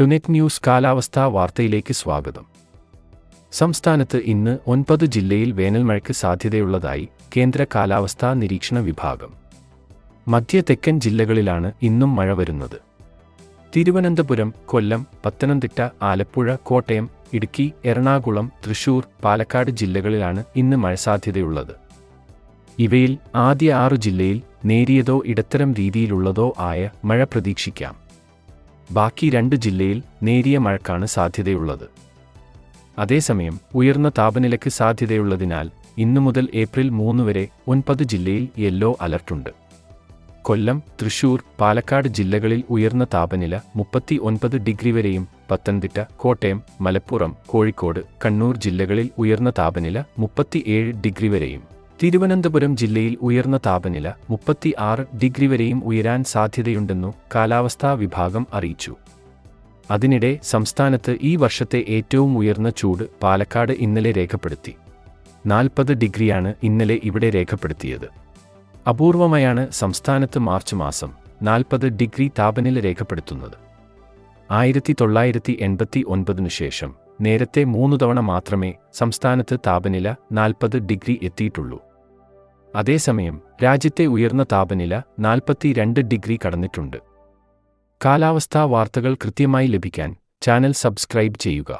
ടുനെറ്റ് news കാലാവസ്ഥാ വാർത്തയിലേക്ക് സ്വാഗതം. സംസ്ഥാനത്ത് ഇന്ന് ഒൻപത് ജില്ലയിൽ വേനൽമഴയ്ക്ക് സാധ്യതയുള്ളതായി കേന്ദ്ര കാലാവസ്ഥാ നിരീക്ഷണ വിഭാഗം. മധ്യ തെക്കൻ ജില്ലകളിലാണ് ഇന്നും മഴ വരുന്നത്. തിരുവനന്തപുരം കൊല്ലം പത്തനംതിട്ട ആലപ്പുഴ കോട്ടയം ഇടുക്കി എറണാകുളം തൃശൂർ പാലക്കാട് ജില്ലകളിലാണ് ഇന്ന് മഴ സാധ്യതയുള്ളത്. ഇവയിൽ ആദ്യ ആറു ജില്ലയിൽ നേരിയതോ ഇടത്തരം രീതിയിലുള്ളതോ ആയ മഴ പ്രതീക്ഷിക്കാം. ബാക്കി രണ്ട് ജില്ലയിൽ നേരിയ മഴക്കാണ് സാധ്യതയുള്ളത്. അതേസമയം ഉയർന്ന താപനിലയ്ക്ക് സാധ്യതയുള്ളതിനാൽ ഇന്നു മുതൽ ഏപ്രിൽ മൂന്ന് വരെ ഒൻപത് ജില്ലയിൽ യെല്ലോ അലർട്ടുണ്ട് കൊല്ലം തൃശൂർ പാലക്കാട് ജില്ലകളിൽ ഉയർന്ന താപനില മുപ്പത്തി ഒൻപത് ഡിഗ്രി വരെയും പത്തനംതിട്ട കോട്ടയം മലപ്പുറം കോഴിക്കോട് കണ്ണൂർ ജില്ലകളിൽ ഉയർന്ന താപനില മുപ്പത്തിയേഴ് ഡിഗ്രി വരെയും. തിരുവനന്തപുരം ജില്ലയിൽ ഉയർന്ന താപനില മുപ്പത്തി ആറ് ഡിഗ്രി വരെയും ഉയരാൻ സാധ്യതയുണ്ടെന്നു കാലാവസ്ഥാ വിഭാഗം അറിയിച്ചു. അതിനിടെ സംസ്ഥാനത്ത് ഈ വർഷത്തെ ഏറ്റവും ഉയർന്ന ചൂട് പാലക്കാട് ഇന്നലെ രേഖപ്പെടുത്തി. നാൽപ്പത് ഡിഗ്രിയാണ് ഇന്നലെ ഇവിടെ രേഖപ്പെടുത്തിയത്. അപൂർവമായാണ് സംസ്ഥാനത്ത് മാർച്ച് മാസം നാൽപ്പത് ഡിഗ്രി താപനില രേഖപ്പെടുത്തുന്നത്. ആയിരത്തി തൊള്ളായിരത്തി എൺപത്തി ഒൻപതിനു ശേഷം നേരത്തെ മൂന്നു തവണ മാത്രമേ സംസ്ഥാനത്ത് താപനില നാൽപ്പത് ഡിഗ്രി എത്തിയിട്ടുള്ളൂ. അതേസമയം രാജ്യത്തെ ഉയർന്ന താപനില നാൽപ്പത്തിരണ്ട് ഡിഗ്രി കടന്നിട്ടുണ്ട്. കാലാവസ്ഥാ വാർത്തകൾ കൃത്യമായി ലഭിക്കാൻ ചാനൽ സബ്സ്ക്രൈബ് ചെയ്യുക.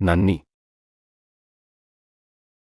നന്ദി.